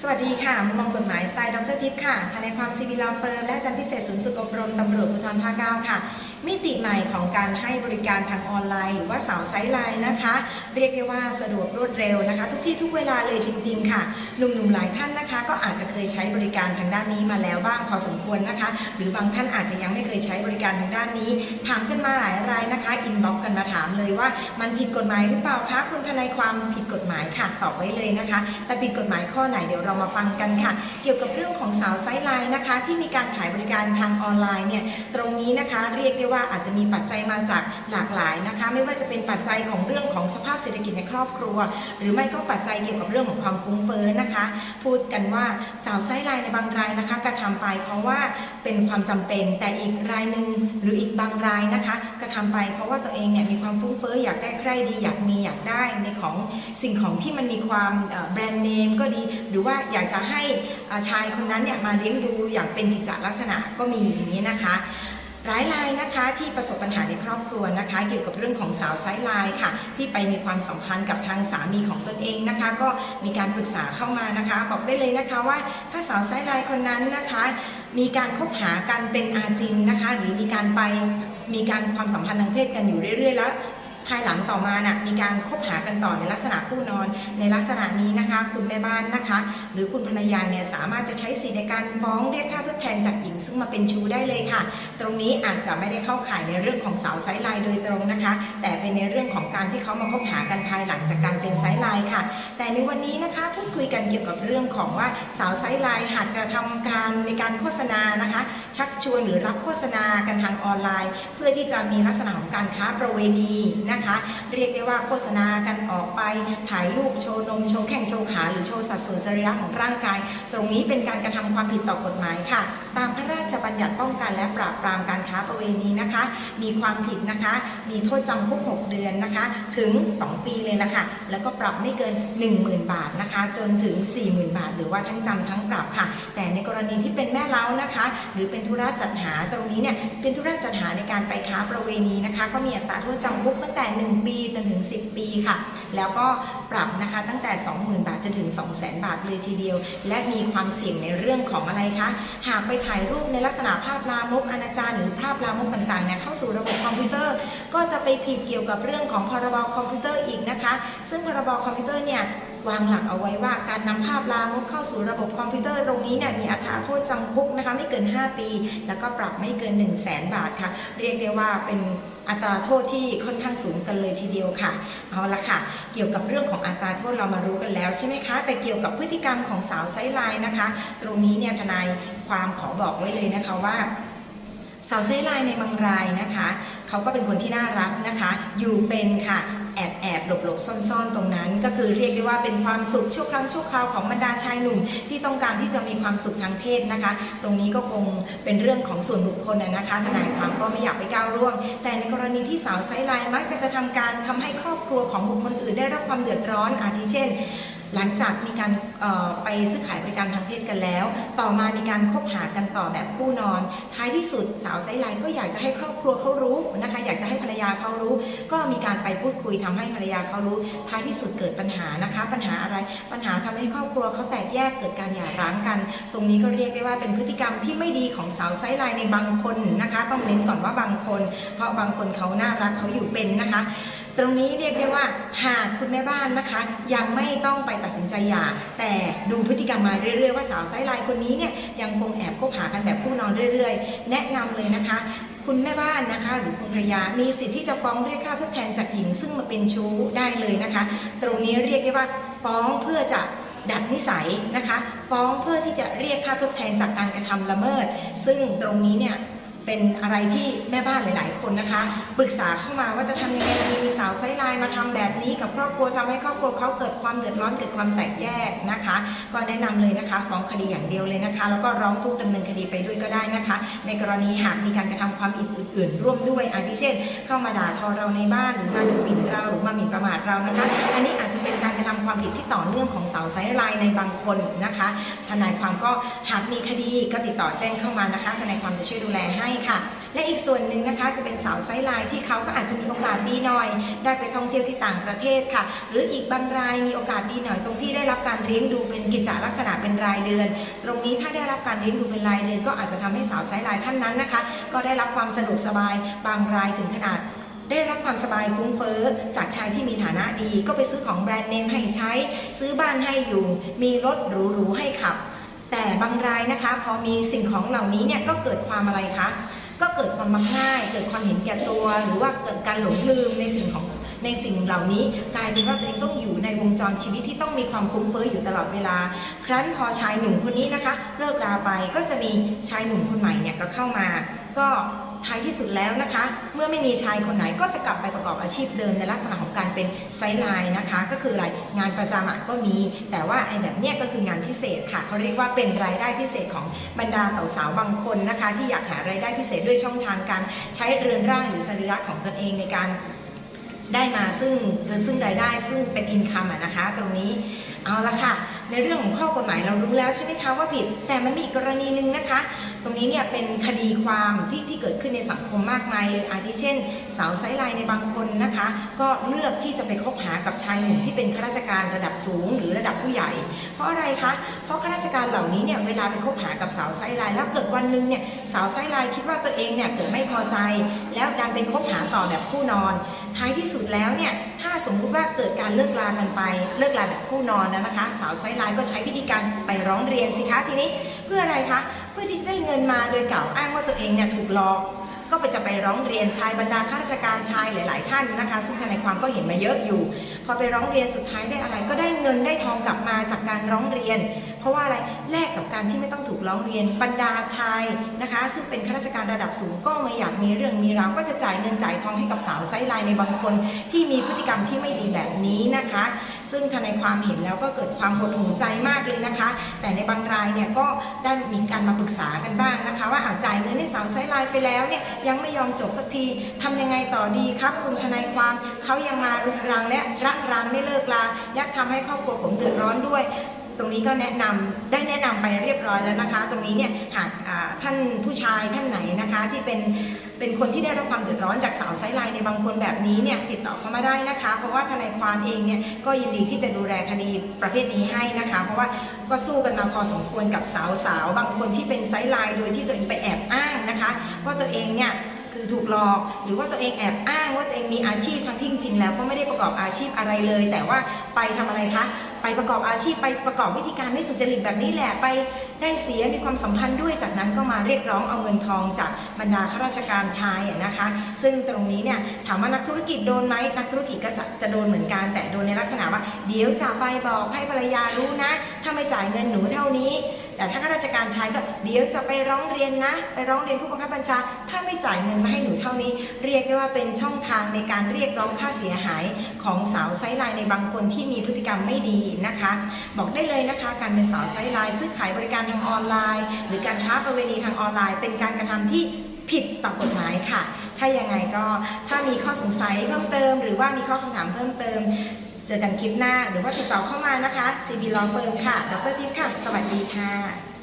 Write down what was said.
สวัสดีค่ะ มุมมองกฎหมายสไตล์ดรทิพย์ค่ะทนายความซีวีลาเฟิร์มและอาจารย์พิเศษศูนย์ฝึกอบรมตำรวจภูธรภาคเก้าค่ะ มิติใหม่ของการให้บริการทางออนไลน์ หรือว่าสาวไซต์ไลน์นะคะ เรียกได้ว่าสะดวกรวดเร็วนะคะ ทุกที่ทุกเวลาเลยจริง ๆ ค่ะหนุ่มๆหลายท่านนะคะ ก็อาจจะเคยใช้บริการทางด้านนี้มาแล้วบ้างพอสมควรนะคะ หรือบางท่านอาจจะยังไม่เคยใช้บริการทางด้านนี้ ถามกันมาหลายรายนะคะอินบ็อกกันมาถามเลยว่า มันผิดกฎหมายหรือเปล่าคะคุณทนายความผิดกฎหมายค่ะตอบไว้เลยนะคะ แต่ผิดกฎหมายข้อไหนเดี๋ยวเรามาฟังกันค่ะ เกี่ยวกับเรื่องของสาวไซส์ไลน์นะคะ ที่มีการขายบริการทางออนไลน์เนี่ยตรงนี้นะคะเรียกได้ว่าอาจจะมีปัจจัยมาจากหลากหลายนะคะ ไม่ว่าจะเป็นปัจจัยของเรื่องของสภาพเศรษฐกิจในครอบครัว หรือไม่ก็ปัจจัยเกี่ยวกับเรื่องของความฟุ้งเฟ้อนะคะ พูดกันว่าสาวไซส์ไลน์ในบางรายนะคะกระทำไปเพราะว่าเป็นความจำเป็นแต่อีกรายหนึ่งหรืออีกบางรายนะคะ กระทำไปเพราะว่าตัวเองเนี่ยมีความฟุ้งเฟ้ออยากได้ใครดี อยากมีอยากได้ในของสิ่งของที่มันมีความแบรนด์เนมก็ดี หรือว่าอยากจะให้ชายคนนั้นเนี่ยมาเลี้ยงดูอย่างเป็นกิจจลักษณะก็มีอย่างนี้นะคะ หลายรายนะคะที่ประสบปัญหาในครอบครัวนะคะ เกี่ยวกับเรื่องของสาวไซส์ไลน์ค่ะ ที่ไปมีความสัมพันธ์กับทางสามีของตนเองนะคะ ก็มีการปรึกษาเข้ามานะคะ บอกได้เลยนะคะว่าถ้าสาวไซส์ไลน์คนนั้นนะคะ มีการคบหากันเป็นอาจินนะคะ หรือมีการไปมีการความสัมพันธ์ทางเพศกันอยู่เรื่อยๆแล้ว ภายหลังต่อมาน่ะมีการคบหากันต่อในลักษณะคู่นอน ในลักษณะนี้นะคะ คุณแม่บ้านนะคะ หรือคุณภรรยาเนี่ยสามารถจะใช้สิทธิในการฟ้องเรียกค่าทดแทนจากหญิง ซึ่งมาเป็นชู้ได้เลยค่ะ ตรงนี้อาจจะไม่ได้เข้าข่ายในเรื่องของสาวไซส์ไลน์โดยตรงนะคะ แต่เป็นในเรื่องของการที่เขามาคบหากันภายหลังจากการเป็นไซส์ไลน์ค่ะ แต่ในวันนี้นะคะพูดคุยกันเกี่ยวกับเรื่องของว่าสาวไซส์ไลน์หากกระทำการในการโฆษณานะคะ ชักชวนหรือรับโฆษณากันทางออนไลน์ เพื่อที่จะมีลักษณะของการค้าประเวณีนะคะ เรียกได้ว่าโฆษณากันออกไปถ่ายรูปโชว์นมโชว์แข้งโชว์ขาหรือโชว์สัดส่วนสรีระของร่างกาย ตรงนี้เป็นการกระทำความผิดต่อกฎหมายค่ะ ตามพระราชบัญญัติป้องกันและปราบปรามการค้าประเวณีนะคะ มีความผิดนะคะ มีโทษจำคุก 6 เดือนนะคะ ถึง 2 ปีเลยละค่ะ แล้วก็ปรับไม่เกิน 10,000 บาทนะคะ จนถึง 40,000 บาท หรือว่าทั้งจำทั้งปรับค่ะ แต่ในกรณีที่เป็นแม่เล้านะคะ หรือเป็นธุระจัดหาตรงนี้เนี่ยเป็นธุระจัดหาในการไปค้าประเวณีนะคะ ก็มีอัตราโทษจำคุกตั้งแต่ 1 ปีจนถึง 10 ปีค่ะ แล้วก็ปรับนะคะตั้งแต่ 20,000 บาทจนถึง 200,000 บาทเลยทีเดียว และมีความเสี่ยงในเรื่องของอะไรคะหากไปถ่ายรูปในลักษณะภาพลามกอนาจารหรือภาพลามกต่างๆเนี่ยเข้าสู่ระบบคอมพิวเตอร์ ก็จะไปผิดเกี่ยวกับเรื่องของพรบคอมพิวเตอร์อีกนะคะ ซึ่งพรบคอมพิวเตอร์เนี่ย วางหลักเอาไว้ว่าการนำภาพลามกเข้าสู่ระบบคอมพิวเตอร์ตรงนี้เนี่ยมีอัตราโทษจำคุกนะคะไม่เกิน 5 ปี แล้วก็ปรับไม่เกิน 1 0 0 0 0แสนบาทค่ะ เรียกได้ว่าเป็นอัตราโทษที่ค่อนข้างสูงกันเลยทีเดียวค่ะ เอาละค่ะ เกี่ยวกับเรื่องของอัตราโทษเรามารู้กันแล้วใช่ไหมคะ แต่เกี่ยวกับพฤติกรรมของสาวไซไลน์นะคะ ตรงนี้เนี่ยทนายความขอบอกไว้เลยนะคะว่า สาวไซส์ไลน์ในบางรายนะคะเขาก็เป็นคนที่น่ารักนะคะ อยู่เป็นค่ะแอบแอบหลบหลบซ่อนซ่อนตรงนั้น ก็คือเรียกได้ว่าเป็นความสุขชั่วครั้งชั่วคราวของบรรดาชายหนุ่ม ที่ต้องการที่จะมีความสุขทางเพศนะคะ ตรงนี้ก็คงเป็นเรื่องของส่วนบุคคลนะคะทนายความก็ไม่อยากไปก้าวร่วง แต่ในกรณีที่สาวไซส์ไลน์มักจะกระทำการทำให้ครอบครัวของบุคคลอื่นได้รับความเดือดร้อนอาทิเช่น หลังจากมีการไปซื้อขายบริการทางเพศกันแล้ว ต่อมามีการคบหากันต่อแบบคู่นอน ท้ายที่สุดสาวไซไลน์ก็อยากจะให้ครอบครัวเขารู้นะคะ อยากจะให้ภรรยาเขารู้ ก็มีการไปพูดคุยทำให้ภรรยาเขารู้ ท้ายที่สุดเกิดปัญหานะคะ ปัญหาอะไร ปัญหาทำให้ครอบครัวเขาแตกแยกเกิดการหย่าร้างกัน ตรงนี้ก็เรียกได้ว่าเป็นพฤติกรรมที่ไม่ดีของสาวไซไลน์ในบางคนนะคะ ต้องเน้นก่อนว่าบางคน เพราะบางคนเขาน่ารักเขาอยู่เป็นนะคะ ตรงนี้เรียกได้ว่าหากคุณแม่บ้านนะคะ ยังไม่ต้องไปตัดสินใจหย่าแต่ดูพฤติกรรมมาเรื่อยๆว่าสาวไซส์ไลน์คนนี้เนี่ยยังคงแอบคบหากันแบบคู่นอนเรื่อย ๆ แนะนำเลยนะคะ คุณแม่บ้านนะคะ หรือคุณภรรยามีสิทธิ์ที่จะฟ้องเรียกค่าทดแทนจากหญิงซึ่งมาเป็นชู้ได้เลยนะคะ ตรงนี้เรียกได้ว่าฟ้องเพื่อจะดัดนิสัยนะคะ ฟ้องเพื่อที่จะเรียกค่าทดแทนจากการกระทำละเมิด ซึ่งตรงนี้เนี่ย เป็นอะไรที่แม่บ้านหลาย ๆ คนนะคะ ปรึกษาเข้ามาว่าจะทำยังไงดีมีสาวไซส์ไลน์มาทำแบบนี้กับครอบครัวทำให้ครอบครัวเขาเกิดความเดือดร้อนเกิดความแตกแยกนะคะ ก็แนะนำเลยนะคะ ฟ้องคดีอย่างเดียวเลยนะคะ แล้วก็ร้องทุกข์ดำเนินคดีไปด้วยก็ได้นะคะ ในกรณีหากมีการกระทำความผิดอื่น ๆ ร่วมด้วยอาทิเช่น เข้ามาด่าทอเราในบ้านหรือมาดูหมิ่นเราหรือมาหมิ่นประมาทเรานะคะ อันนี้อาจจะเป็นการกระทำความผิดที่ต่อเนื่องของสาวไซส์ไลน์ในบางคนนะคะทนายความก็หากมีคดีก็ติดต่อแจ้งเข้ามานะคะทนายความจะช่วยดูแลให้ค่ะ และอีกส่วนหนึ่งนะคะจะเป็นสาวไซส์ไลน์ที่เขาก็อาจจะมีโอกาสดีหน่อย ได้ไปท่องเที่ยวที่ต่างประเทศค่ะ หรืออีกบางรายมีโอกาสดีหน่อยตรงที่ได้รับการเลี้ยงดูเป็นกิจลักษณะเป็นรายเดือน ตรงนี้ถ้าได้รับการเลี้ยงดูเป็นรายเดือน ก็อาจจะทำให้สาวไซส์ไลน์ท่านนั้นนะคะ ก็ได้รับความสะดวกสบายบางรายถึงขนาดได้รับความสบายฟุ้งเฟ้อจากชายที่มีฐานะดี ก็ไปซื้อของแบรนด์เนมให้ใช้ ซื้อบ้านให้อยู่ มีรถหรูๆให้ขับ แต่บางรายนะคะพอมีสิ่งของเหล่านี้เนี่ยก็เกิดความอะไรคะก็เกิดความมักง่าย เกิดความเห็นแก่ตัว หรือว่าเกิดการหลงลืมในสิ่งของในสิ่งเหล่านี้ กลายเป็นว่าตัวเองต้องอยู่ในวงจรชีวิตที่ต้องมีความฟุ้งเฟ้ออยู่ตลอดเวลา ครั้นพอชายหนุ่มคนนี้นะคะ เลิกราไปก็จะมีชายหนุ่มคนใหม่เนี่ยก็เข้ามา ก็ ท้ายที่สุดแล้วนะคะ เมื่อไม่มีชายคนไหนก็จะกลับไปประกอบอาชีพเดิมในลักษณะของการเป็นไซไลน์นะคะ ก็คืออะไรงานประจำก็มี แต่ว่าไอ้แบบเนี้ยก็คืองานพิเศษค่ะเขาเรียกว่าเป็นรายได้พิเศษของบรรดาสาวๆบางคนนะคะ ที่อยากหารายได้พิเศษด้วยช่องทางการใช้เรือนร่างหรือสรีระของตนเองในการได้มาซึ่งซึ่งรายได้ซึ่งเป็นอินคัมนะคะ ตรงนี้เอาละค่ะ ในเรื่องของข้อกฎหมายเรารู้แล้วใช่ไหมคะว่าผิด แต่มันมีอีกกรณีหนึ่งนะคะ ตรงนี้เนี่ยเป็นคดีความที่ที่เกิดขึ้นในสังคมมากมายเลยอาทิเช่น สาวไซส์ไลน์ในบางคนนะคะ ก็เลือกที่จะไปคบหากับชายหนุ่มที่เป็นข้าราชการระดับสูง หรือระดับผู้ใหญ่ เพราะอะไรคะเพราะข้าราชการเหล่านี้เนี่ยเวลาไปคบหากับสาวไซส์ไลน์แล้วเกิดวันหนึ่งเนี่ยสาวไซส์ไลน์คิดว่าตัวเองเนี่ยเกิดไม่พอใจ แล้วดันไปคบหาต่อแบบคู่นอน ท้ายที่สุดแล้วเนี่ยถ้าสมมุติว่าเกิดการเลิกลากันไปเลิกลาแบบคู่นอนนะคะ สาวไซลน์ก็ใช้วิธีการไปร้องเรียนสิคะทีนี้เพื่ออะไรคะเพื่อที่จะได้เงินมาโดยกล่าวอ้างว่าตัวเองเนี่ยถูกหลอกก็ไปจะไปร้องเรียนชายบรรดาข้าราชการชายหลาย ๆ ท่านนะคะ ซึ่งทนายความก็เห็นมาเยอะอยู่ พอไปร้องเรียนสุดท้ายได้อะไร ก็ได้เงินได้ทองกลับมาจากการร้องเรียน เพราะว่าอะไรแลกกับการที่ไม่ต้องถูกร้องเรียนบรรดาชายนะคะ ซึ่งเป็นข้าราชการระดับสูงก็ไม่อยากมีเรื่องมีราวก็จะจ่ายเงินจ่ายทองให้กับสาวไซไลน์ในบางคนที่มีพฤติกรรมที่ไม่ดีแบบนี้นะคะ ซึ่งทนายความเห็นแล้วก็เกิดความหดหู่ใจมากเลยนะคะ แต่ในบางรายเนี่ยก็ได้มีการมาปรึกษากันบ้างนะคะ ว่าอาจ่ายเงินให้สาวไซไลน์ไปแล้วเนี่ยยังไม่ยอมจบสักทีทำยังไงต่อดีครับ คุณทนายความเขายังมารุกรังและรักรังไม่เลิกลายักทำให้ครอบครัวผมเดือดร้อนด้วย ตรงนี้ก็แนะนำได้แนะนำไปเรียบร้อยแล้วนะคะ ตรงนี้เนี่ยหากท่านผู้ชายท่านไหนนะคะที่เป็นเป็นคนที่ได้รับความเดือดร้อนจากสาวไซไลน์ในบางคนแบบนี้เนี่ยติดต่อเข้ามาได้นะคะ เพราะว่าทนายความเองเนี่ยก็ยินดีที่จะดูแลคดีประเภทนี้ให้นะคะ เพราะว่าก็สู้กันมาพอสมควรกับสาวๆบางคนที่เป็นไซไลน์โดยที่ตัวเองไปแอบอ้างนะคะว่าตัวเองเนี่ย คือถูกหลอก หรือว่าตัวเองแอบอ้างว่าตัวเองมีอาชีพทั้งที่จริงแล้วก็ไม่ได้ประกอบอาชีพอะไรเลย แต่ว่าไปทำอะไรคะ ไปประกอบอาชีพไปประกอบวิธีการไม่สุจริตแบบนี้แหละไปได้เสียมีความสัมพันธ์ด้วยจากนั้นก็มาเรียกร้องเอาเงินทองจากบรรดาข้าราชการชายอะนะคะ ซึ่งตรงนี้เนี่ยถามว่านักธุรกิจโดนไหมนักธุรกิจก็จะจะโดนเหมือนกันแต่โดนในลักษณะว่า เดี๋ยวจะไปบอกให้ภรรยารู้นะ ถ้าไม่จ่ายเงินหนูเท่านี้ แต่ถ้าข้าราชการชายก็เดี๋ยวจะไปร้องเรียนนะ ไปร้องเรียนผู้บังคับบัญชา ถ้าไม่จ่ายเงินมาให้หนูเท่านี้ เรียกได้ว่าเป็นช่องทางในการเรียกร้องค่าเสียหายของสาวไซส์ไลน์ในบางคนที่มีพฤติกรรมไม่ดีนะคะ บอกได้เลยนะคะ การเป็นสาวไซส์ไลน์ซื้อขายบริการทางออนไลน์ หรือการค้าประเวณีทางออนไลน์ เป็นการกระทำที่ผิดต่อกฎหมายค่ะ ถ้ายังไงก็ถ้ามีข้อสงสัยเพิ่มเติม หรือว่ามีข้อคำถามเพิ่มเติม เจอกันคลิปหน้าหรือว่าติดต่อเข้ามานะคะ CB Law Firm ค่ะ ดรทิพย์ค่ะ สวัสดีค่ะ